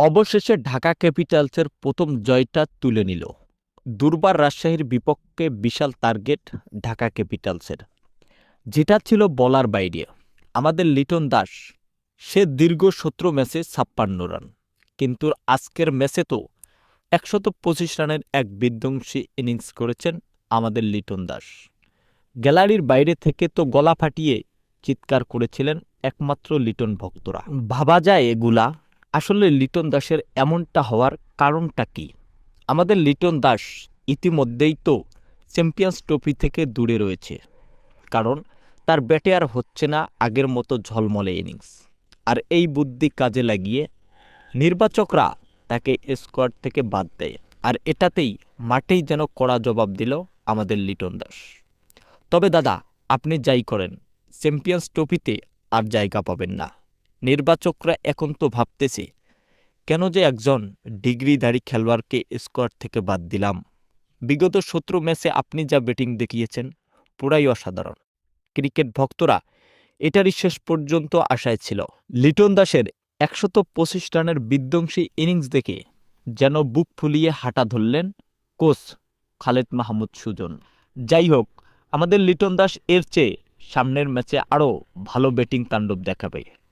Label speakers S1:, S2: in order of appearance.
S1: অবশেষে ঢাকা ক্যাপিটালসের প্রথম জয়টা তুলে নিল। দুর্বার রাজশাহীর বিপক্ষে বিশাল টার্গেট ঢাকা ক্যাপিটালসের। যেটা ছিল বলার বাইরে। আমাদের লিটন দাস, সে দীর্ঘ সতেরো ম্যাচে ছাপ্পান্ন রান। কিন্তু আজকের ম্যাচে তো একশত পঁচিশ রানের এক বিধ্বংসী ইনিংস করেছেন আমাদের লিটন দাস। গ্যালারির বাইরে থেকে তো গলা ফাটিয়ে চিৎকার করেছিলেন একমাত্র লিটন ভক্তরা। ভাবা যায় এগুলা আসলে লিটন দাসের এমনটা হওয়ার কারণটা কি? আমাদের লিটন দাস ইতিমধ্যেই তো চ্যাম্পিয়ন্স ট্রফি থেকে দূরে রয়েছে। কারণ তার ব্যাটে আর হচ্ছে না আগের মতো ঝলমলে ইনিংস। আর এই বুদ্ধি কাজে লাগিয়ে নির্বাচকরা তাকে স্কোয়াড থেকে বাদ দেয়। আর এটাতেই মাঠেই যেন কড়া জবাব দিল আমাদের লিটন দাস। তবে দাদা, আপনি যাই করেন, চ্যাম্পিয়ন্স ট্রফিতে আর জায়গা পাবেন না। নির্বাচকরা এখন তো ভাবতেছে, কেন যে একজন ডিগ্রিধারী খেলোয়াড়কে স্কোয়াড থেকে বাদ দিলাম। বিগত সতেরো ম্যাচে আপনি যা ব্যাটিং দেখিয়েছেন, পুরাই অসাধারণ। ক্রিকেট ভক্তরা এটারই শেষ পর্যন্ত আশায় ছিল। লিটন দাসের একশত পঁচিশ রানের বিধ্বংসী ইনিংস দেখে যেন বুক ফুলিয়ে হাঁটা ধরলেন কোচ খালেদ মাহমুদ সুজন। যাই হোক, আমাদের লিটন দাস এর চেয়ে সামনের ম্যাচে আরও ভালো ব্যাটিং তাণ্ডব দেখাবে।